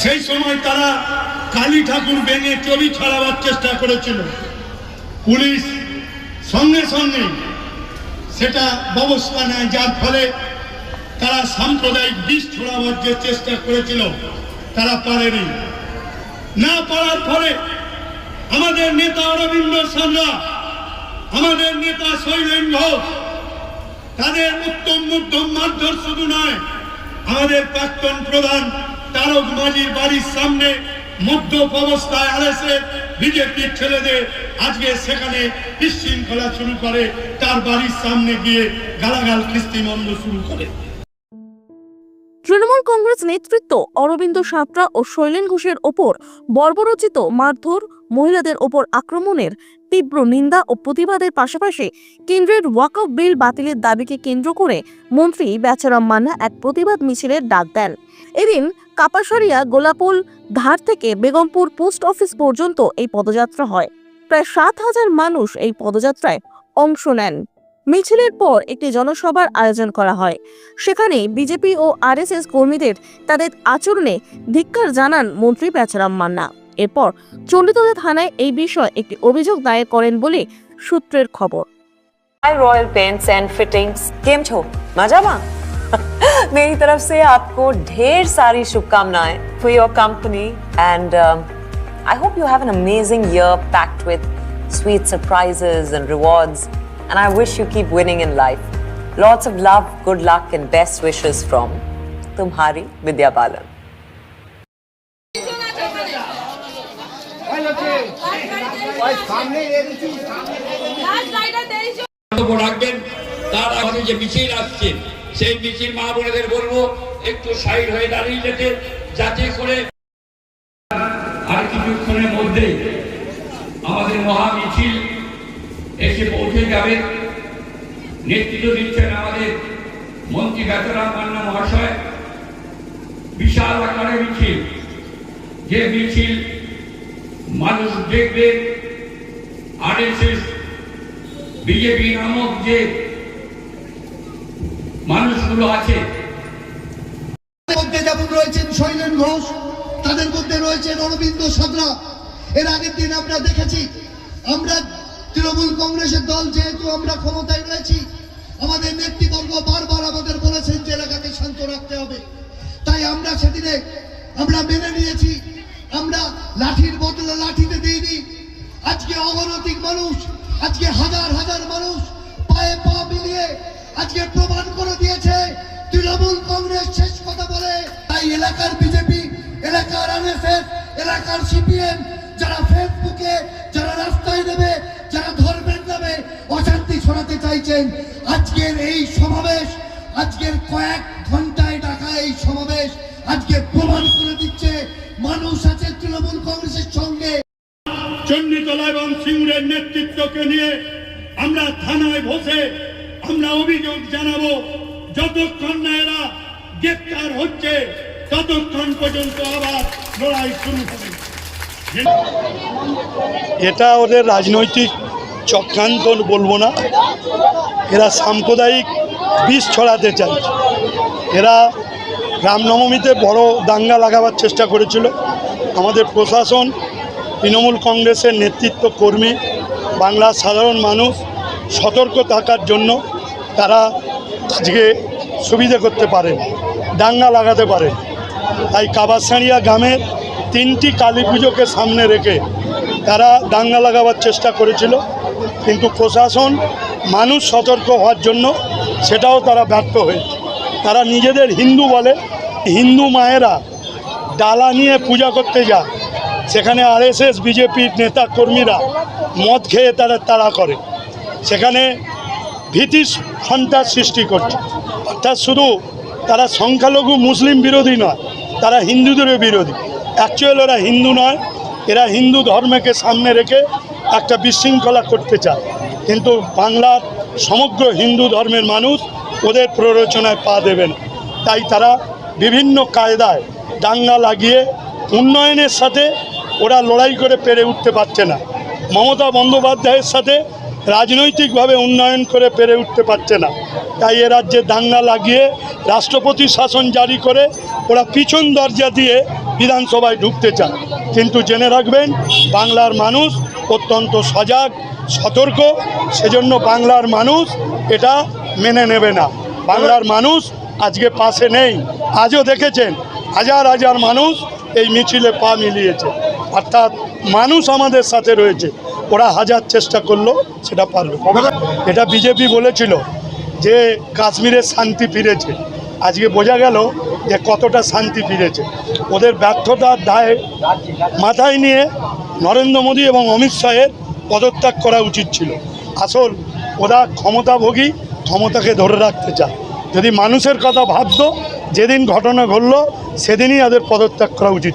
সেই সময় তারা কালী ঠাকুর ভেঙে চবি ছড়াবার চেষ্টা করেছিল। পুলিশ সঙ্গে সঙ্গে সেটা ব্যবস্থা নেয়, যার ফলে তারা সাম্প্রদায়িক বিষ ছড়াবার যে চেষ্টা করেছিল, তারা পারেনি। না পারার ফলে আমাদের নেতা অরবিন্দ সান্যা আমাদের নেতা শৈলেন ঘোষ, তাদের উত্তম মধ্যম মারধর শুধু নয়, আমাদের প্রাক্তন প্রধান তারক মাঝির বাড়ির সামনে মদ্যপ অবস্থায় আরএসএ বিজেপির ছেলেদের। আজকে সেখানে বিশৃঙ্খলা শুরু করে, তার বাড়ির সামনে গিয়ে গালাগাল খ্রিস্টিমন্দ শুরু করে। কংগ্রেস নেতৃত্ব অরবিন্দ সাঁতরা ও শৈলেন ঘোষের ওপর বর্বরচিত মারধর, মহিলাদের ওপর আক্রমণের তীব্র নিন্দা ও প্রতিবাদের পাশাপাশি কেন্দ্রের ওয়াকফ বিল বাতিলের দাবিকে কেন্দ্র করে মন্ত্রী বেচারাম মান্না এক প্রতিবাদ মিছিলের ডাক দেন। এদিন কাপাসারিয়া গোলাপুল ধার থেকে বেগমপুর পোস্ট অফিস পর্যন্ত এই পদযাত্রা হয়। প্রায় সাত হাজার মানুষ এই পদযাত্রায় অংশ নেন। মিছিলের পর একটি জনসভার আয়োজন করা হয় সেখানে বিজেপি ও আরএসএস কর্মীদের তাদের আচরণে ধিক্কার জানান মন্ত্রী বেচারাম মান্না এরপর চণ্ডীতলা থানায় এই বিষয়ে একটি অভিযোগ দায়ের করেন বলে সূত্রের খবর hi Royal Paints and Fittings केम छो मजामा मेरी तरफ से आपको ढेर सारी शुभकामनाएं for your company and I hope you have an amazing year packed with sweet surprises and rewards and I wish you keep winning in life. Lots of love, good luck, and best wishes from Tumhari Vidya Balan. যে সেই বলব একটু side হয়ে দাঁড়িয়ে আর কিছুক্ষণের মধ্যে আমাদের এসে পৌঁছে যাবে। নেতৃত্ব দিচ্ছেন আমাদের মন্ত্রী বেতরাম মান্না মহাশয়। বিশাল আকারে মিছিল। যে মিছিল মানুষ দেখবে, আরএসএস, বিজেপি নামক যে মানুষগুলো আছে। মধ্যে যেমন রয়েছেন শৈলেন ঘোষ, তাদের মধ্যে রয়েছেন অরবিন্দ সাদরা এর আগের দিন আমরা দেখেছি, আমরা তৃণমূল কংগ্রেসের দল যেহেতু আমরা ক্ষমতায় রয়েছি, আমাদের নেতৃবর্গ বারবার আমাদের বলেছেন যে এলাকাকে শান্ত রাখতে হবে। তাই আমরা সেদিনে আমরা মেনে নিয়েছি, আমরা লাঠির বদলে লাঠিতে দিইনি। আজকে অগণতিক মানুষ, আজকে হাজার হাজার মানুষ পায়ে পা মিলিয়ে আজকে প্রমাণ করে দিয়েছে, তৃণমূল কংগ্রেস শেষ কথা বলে। তাই এলাকার বিজেপি, এলাকার এলাকার সিপিএম, যারা ফেসবুকে যারা রাস্তায় নেবে যারা ধর্মের নামে অশান্তি ছড়াতে চাইছেন আজকের এই সমাবেশ আজকের কয়েক ঘন্টায় ডাকা এই সমাবেশ আজকে প্রমাণ করে দিচ্ছে মানুষ আছে তৃণমূল কংগ্রেসের সঙ্গে। চণ্ডীতলা এবং সিঙ্গুরের নেতৃত্বকে নিয়ে আমরা থানায় বসে আমরা অভিযোগ জানাব যতক্ষণ না এরা গ্রেপ্তার হচ্ছে ততক্ষণ পর্যন্ত আবার লড়াই শুরু হবে। এটা ওদের রাজনৈতিক চক্রান্ত বলব না। এরা সাম্প্রদায়িক বিষ ছড়াতে চাইছে এরা রামনবমীতে বড় দাঙ্গা লাগাবার চেষ্টা করেছিল। আমাদের প্রশাসন, তৃণমূল কংগ্রেসের নেতৃত্ব কর্মী, বাংলার সাধারণ মানুষ সতর্ক থাকার জন্য তারা আজকে সুবিধে করতে পারেন, দাঙ্গা লাগাতে পারে তাই কাবাসাঁড়িয়া গ্রামের তিনটি কালী পুজোকে সামনে রেখে তারা দাঙ্গা লাগাবার চেষ্টা করেছিল। কিন্তু প্রশাসন মানুষ সতর্ক হওয়ার জন্য সেটাও তারা ব্যর্থ হয়েছে। তারা নিজেদের হিন্দু বলে, হিন্দু মায়েরা ডালা নিয়ে পূজা করতে যায়। সেখানে আরএসএস বিজেপির নেতা কর্মীরা মদ খেয়ে তারা তাড়া করে। সেখানে ভীতি সন্ত্রাস সৃষ্টি করছে। অর্থাৎ শুধু তারা সংখ্যালঘু মুসলিম বিরোধী নয়, তারা হিন্দুদেরও বিরোধী। অ্যাকচুয়াল ওরা হিন্দু নয়, এরা হিন্দু ধর্মকে সামনে রেখে একটা বিশৃঙ্খলা করতে চায়। কিন্তু বাংলার সমগ্র হিন্দু ধর্মের মানুষ ওদের প্ররোচনায় পা দেবেন। তাই তারা বিভিন্ন কায়দায় দাঙ্গা লাগিয়ে উন্নয়নের সাথে ওরা লড়াই করে পেরে উঠতে পারছে না। মমতা বন্দ্যোপাধ্যায়ের সাথে রাজনৈতিকভাবে উন্নয়ন করে পেরে উঠতে পারছে না। তাই এ রাজ্যে দাঙ্গা লাগিয়ে রাষ্ট্রপতি শাসন জারি করে ওরা পিছন দরজা দিয়ে বিধানসভায় ঢুকতে চায়। কিন্তু জেনে রাখবেন, বাংলার মানুষ অত্যন্ত সজাগ, সতর্ক, সেজন্য বাংলার মানুষ এটা মেনে নেবে না। বাংলার মানুষ আজকে পাশে নেই। আজও দেখেছেন, হাজার হাজার মানুষ এই মিছিলে পা মিলিয়েছে। অর্থাৎ মানুষ আমাদের সাথে রয়েছে। ওরা হাজার চেষ্টা করল, সেটা পারবে এটা বিজেপি বলেছিল যে কাশ্মীরে শান্তি ফিরেছে। আজকে বোঝা গেল যে কতটা শান্তি ফিরেছে। ওদের ব্যর্থতার দায় মাথায় নিয়ে নরেন্দ্র মোদী এবং অমিত শাহের পদত্যাগ করা উচিত ছিল। আসল, ওরা ক্ষমতাভোগী, ক্ষমতাকে ধরে রাখতে চায়। যদি মানুষের কথা ভাবতো, যেদিন ঘটনা ঘটলো, সেদিনই ওদের পদত্যাগ করা উচিত